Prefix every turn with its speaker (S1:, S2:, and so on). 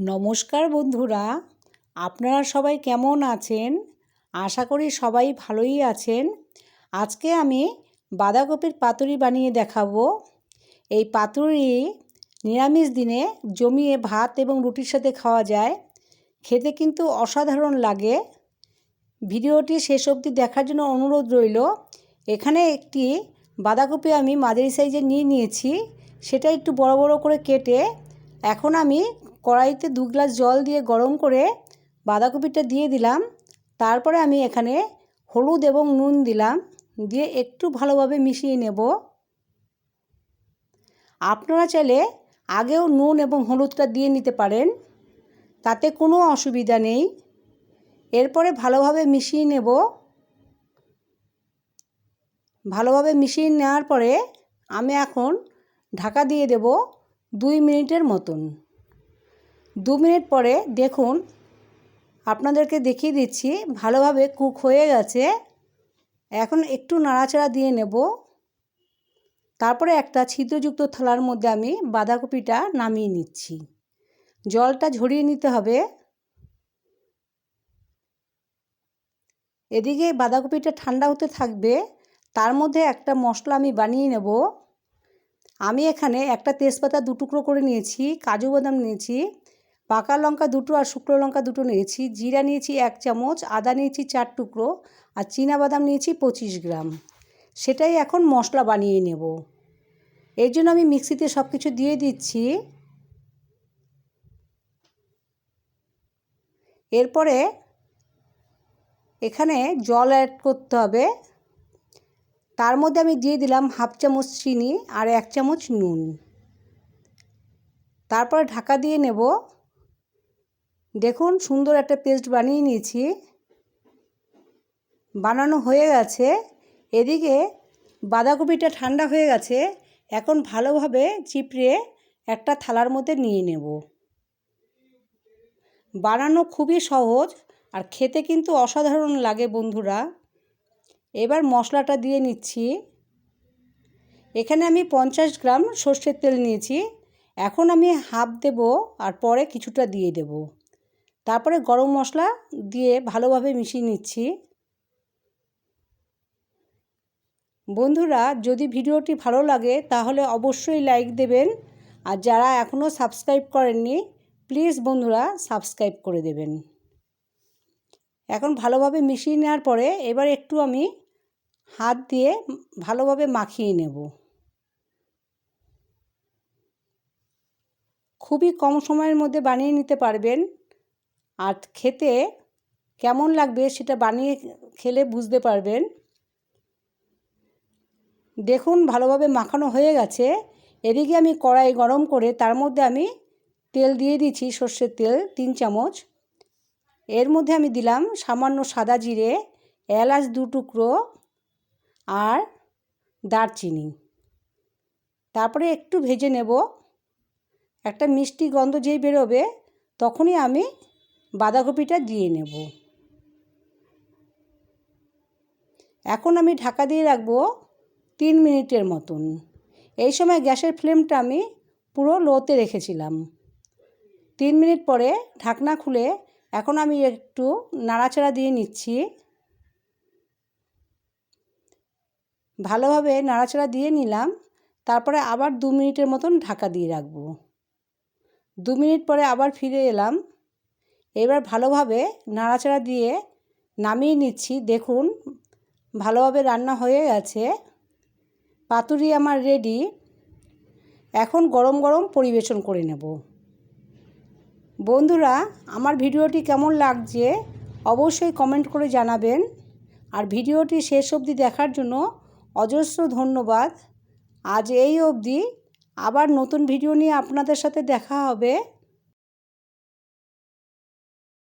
S1: নমস্কার বন্ধুরা, আপনারা সবাই কেমন আছেন? আশা করি সবাই ভালোই আছেন। আজকে আমি বাঁধাকপির পাতুরি বানিয়ে দেখাবো। এই পাতুরি নিরামিষ দিনে জমিয়ে ভাত এবং রুটির সাথে খাওয়া যায়। খেতে কিন্তু অসাধারণ লাগে। ভিডিওটি শেষ অবধি দেখার জন্য অনুরোধ রইল। এখানে একটি বাঁধাকপি আমি মাঝারি সাইজে নিয়ে নিয়েছি। সেটা একটু বড় বড় করে কেটে এখন আমি কড়াইতে দু গ্লাস জল দিয়ে গরম করে বাঁধাকপিটা দিয়ে দিলাম। তারপরে আমি এখানে হলুদ এবং নুন দিলাম। দিয়ে একটু ভালোভাবে মিশিয়ে নেব। আপনারা চাইলে আগেও নুন এবং হলুদটা দিয়ে নিতে পারেন। তাতে কোনো অসুবিধা নেই। এরপরে ভালোভাবে মিশিয়ে নেব। ভালোভাবে মিশিয়ে নেওয়ার পরে আমি এখন ঢাকা দিয়ে দেব দুই মিনিটের মতন। দু মিনিট পরে দেখুন, আপনাদেরকে দেখিয়ে দিচ্ছি, ভালোভাবে কুক হয়ে গেছে। এখন একটু নাড়াচাড়া দিয়ে নেব। তারপরে একটা ছিদ্রযুক্ত থালার মধ্যে আমি বাঁধাকপিটা নামিয়ে নিচ্ছি। জলটা ঝরিয়ে নিতে হবে। এদিকে বাঁধাকপিটা ঠান্ডা হতে থাকবে, তার মধ্যে একটা মশলা আমি বানিয়ে নেব। আমি এখানে একটা তেজপাতা দু টুকরো করে নিয়েছি, কাজু বাদাম নিয়েছি। পাকা লঙ্কা দুটো আর শুকনো লঙ্কা দুটো নিয়েছি। জিরা নিয়েছি এক চামচ, আদা নিয়েছি চার টুকরো আর বাদাম নিয়েছি পঁচিশ গ্রাম। সেটাই এখন মশলা বানিয়ে নেব। এর জন্য আমি মিক্সিতে সব কিছু দিয়ে দিচ্ছি। এরপরে এখানে জল অ্যাড করতে হবে। তার মধ্যে আমি দিয়ে দিলাম হাফ চামচ চিনি আর এক চামচ নুন। তারপরে ঢাকা দিয়ে নেব দেখুন, সুন্দর একটা পেস্ট বানিয়ে নিয়েছি। বানানো হয়ে গেছে। এদিকে বাঁধাকপিটা ঠান্ডা হয়ে গেছে। এখন ভালোভাবে চিপড়ে একটা থালার মধ্যে নিয়ে নেব। বানানো খুবই সহজ আর খেতে কিন্তু অসাধারণ লাগে বন্ধুরা। এবার মশলাটা দিয়ে নিচ্ছি। এখানে আমি পঞ্চাশ গ্রাম সর্ষের তেল নিয়েছি। এখন আমি হাফ দেব আর পরে কিছুটা দিয়ে দেব। তারপরে গরম মশলা দিয়ে ভালোভাবে মিশিয়ে নিচ্ছি। বন্ধুরা, যদি ভিডিওটি ভালো লাগে তাহলে অবশ্যই লাইক দেবেন। আর যারা এখনও সাবস্ক্রাইব করেননি প্লিজ বন্ধুরা সাবস্ক্রাইব করে দেবেন। এখন ভালোভাবে মিশিয়ে নেওয়ার পরে এবার একটু আমি হাত দিয়ে ভালোভাবে মাখিয়ে নেব। খুবই কম সময়ের মধ্যে বানিয়ে নিতে পারবেন। আর খেতে কেমন লাগবে সেটা বানিয়ে খেলে বুঝতে পারবেন। দেখুন ভালোভাবে মাখানো হয়ে গেছে। এদিকে আমি কড়াই গরম করে তার মধ্যে আমি তেল দিয়ে দিচ্ছি, সর্ষের তেল তিন চামচ। এর মধ্যে আমি দিলাম সামান্য সাদা জিরে, এলাচ দু টুকরো আর দারচিনি। তারপরে একটু ভেজে নেব। একটা মিষ্টি গন্ধ যেই বেরোবে, তখনই আমি বাঁধাকপিটা দিয়ে নেব। এখন আমি ঢাকা দিয়ে রাখব তিন মিনিটের মতন। এই সময় গ্যাসের ফ্লেমটা আমি পুরো লোতে রেখেছিলাম। তিন মিনিট পরে ঢাকনা খুলে এখন আমি একটু নাড়াচাড়া দিয়ে নিচ্ছি। ভালোভাবে নাড়াচাড়া দিয়ে নিলাম। তারপরে আবার দু মিনিটের মতন ঢাকা দিয়ে রাখব। দু মিনিট পরে আবার ফিরে এলাম। এবার ভালোভাবে নাড়াচাড়া দিয়ে নামিয়ে নিচ্ছি। দেখুন, ভালোভাবে রান্না হয়ে গেছে। পাতুরি আমার রেডি এখন গরম গরম পরিবেশন করে নেব। বন্ধুরা, আমার ভিডিওটি কেমন লাগছে অবশ্যই কমেন্ট করে জানাবেন। আর ভিডিওটি শেষ অবধি দেখার জন্য অজস্র ধন্যবাদ। আজ এই অবধি। আবার নতুন ভিডিও নিয়ে আপনাদের সাথে দেখা হবে।